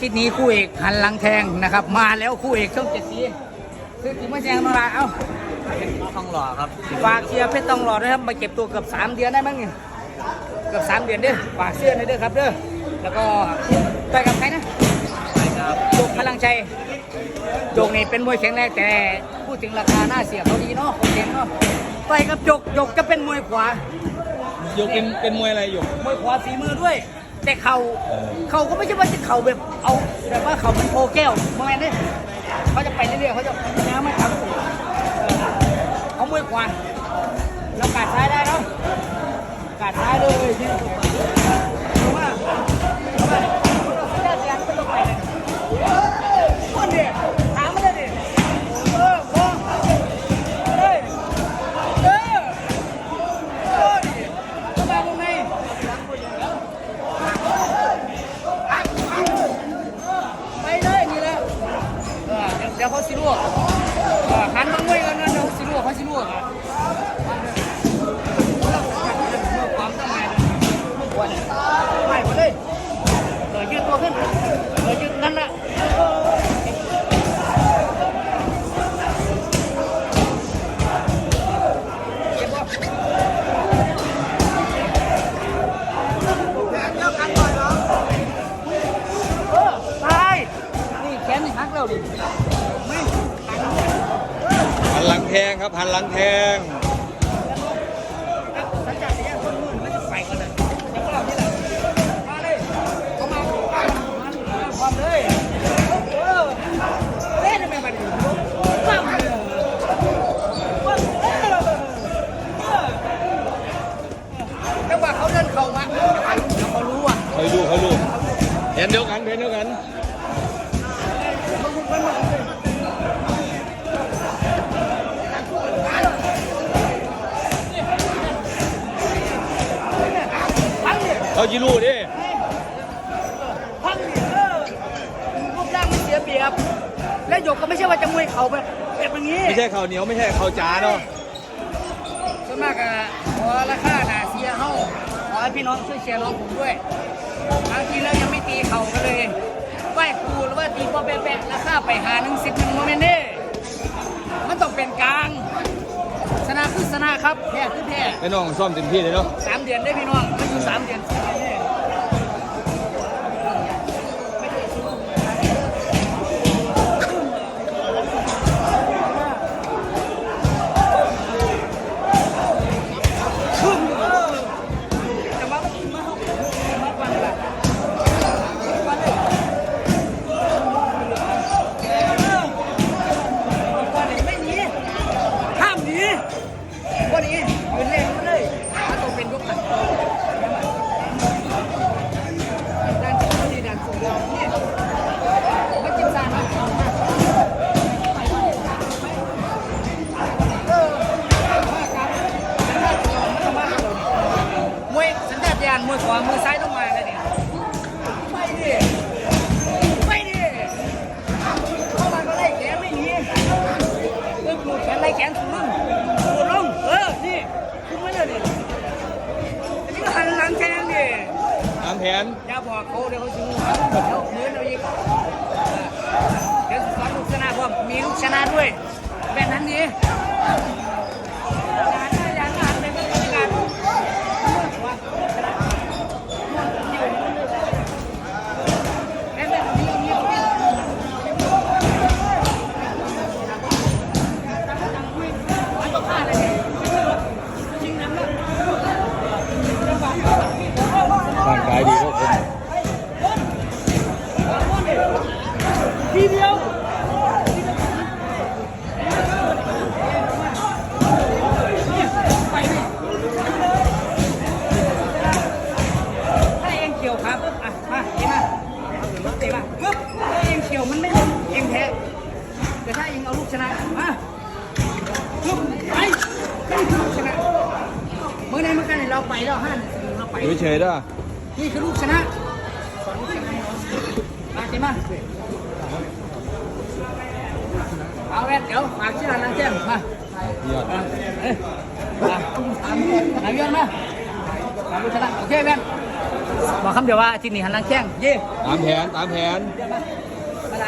ทิตย์นี้คู่เอกหันหลังแทงนะครับ มาแล้วคู่เอกช่องเจ็ดสีคือทีมมาแจงมาละเอ้าทองหล่อครับฝากเชียร์เพชรต้องรอด้วยครับมาเก็บตัวเกือบสามเดือนได้มั้งเนี่ยเกือบสามเดือนเด้อฝากเสื้อหน่อยเด้อครับเด้อแล้วก็ต่อยกับใครนะไปครับโจกพลังใจโจกนี่เป็นมวยแข็งแรงแต่พูดถึงราคาหน้าเสียเขาดีเนาะโอเคเนาะต่อยกับโจกโจกจะเป็นมวยขวายกเป็นเป็นมวยอะไรอยู่มวยขวาฝีมือด้วย แต่เขาเขาก็ไม่ใช่ว่าจะเข่าแบบเอาแบบว่าเขาเป็นโพแก้วมองไงเนี่ยเขาจะไปเรื่อยๆเขาจะน้ำไม่ทำเออเขามวยขวาเวเขาสิลวกเออหันมาง่วยกันนะเดี๋ยวสิลวกเขาสิลวกอะความต้องไม่ควรไปหมดเลยเออยืดตัวขึ้นเออยืดนั่นแหละเจ็บปะเออตายนี่แขนนี่หักแล้วดิ แทงครับหันหลังแทงสัญญาณเสียคนมือมันจะไปกันเลยเดี๋ยวก็เราที่หลังมาเลยเข้ามามามาความเลยเออเล่นไม่มาดิความเลยแล้วว่าเขาเดินเข้ามาเขารู้อะคอยดูคอยดูเห็นเดียวกันเห็นเดียวกัน เขาจีรู้ดิพังดิเออรูปร่างมันเสียเปรียบ และหยกก็ไม่ใช่ว่าจะมวยเข่าแบบแบบอย่างนี้ไม่ใช่เขาวเหนียวไม่ใช่เขาวจ้าเนาะส่วนมากอะขอราคาหนาเสียเฮาขอให้พี่น้องช่วยเชียร์น้องผมด้วยบางทีแล้วยังไม่ตีเข่ากันเลยไหว้ครูหรือว่าตีปอแปะๆราคาไปหาหนึ่งสิบหนึ่งโมเมนต์นี่มันต้องเป็นกลางชนะ คือชนะครับแพ้คือแพ้ไอ้น้องซ่อมเต็มที่เลยเนาะสามเดือนได้พี่น้องมันอยู่สามเดือนสี่เดือนนี่แาตญาณมวยขวามือซ้ายต้องมาแล้วเนี่ยไปดิไปดิเข้ามาก็ไล่แขนไม่หนีเรื่องปลูกแขนไล่แขนสูงลงสูงลงเออนี่คุมไว้เลยดิอันนี้ก็หันหลังแทงดิตามแผนอย่าบอกเขาเดี๋ยวเขาจะงูเดี๋ยวมือเราอีกเดี๋ยวสอนลูกชนะพร้อมมีลูกชนะด้วยแบบนั้นดี เองเอาลูกชนะมาปึ๊บไปลูกชนะเมื่อไหร่เมื่อกันเราไปแล้วห้าเราไปอยู่เฉยๆด้วยนี่คือลูกชนะสอนลูกชนะมาเต็มมาเอาแว่นเดี๋ยวฝากชื่อร้านน้ำแจ่มมายอดมาเอ้ยมาถามถามย้อนมาถามลูกชนะโอเคแว่นบอกคำเดียวว่าอาทิตย์นี้หันหลังแข้งเย่ตามแผนตามแผน เดี๋ยวมาอะไร